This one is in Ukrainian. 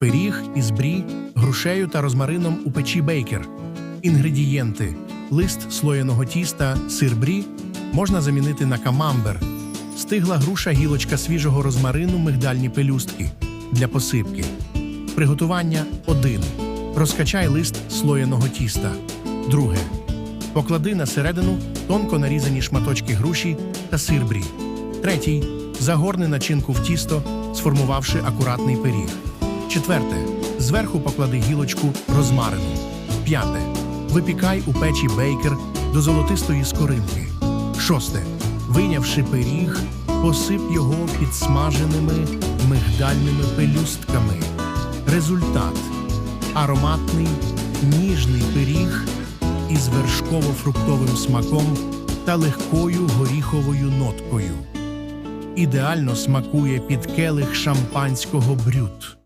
Пиріг із брі, грушею та розмарином у печі бейкер. Інгредієнти: лист слоєного тіста, сир брі можна замінити на камамбер, стигла груша, гілочка свіжого розмарину, мигдальні пелюстки для посипки. Приготування 1. Розкачай лист слоєного тіста. Друге. Поклади на середину тонко нарізані шматочки груші та сир брі. Третій. Загорни начинку в тісто, сформувавши акуратний пиріг. Четверте. Зверху поклади гілочку розмарину. П'яте. Випікай у печі бейкер до золотистої скоринки. Шосте. Вийнявши пиріг, посип його підсмаженими мигдальними пелюстками. Результат ароматний, ніжний пиріг із вершково-фруктовим смаком та легкою горіховою ноткою. Ідеально смакує під келих шампанського брют.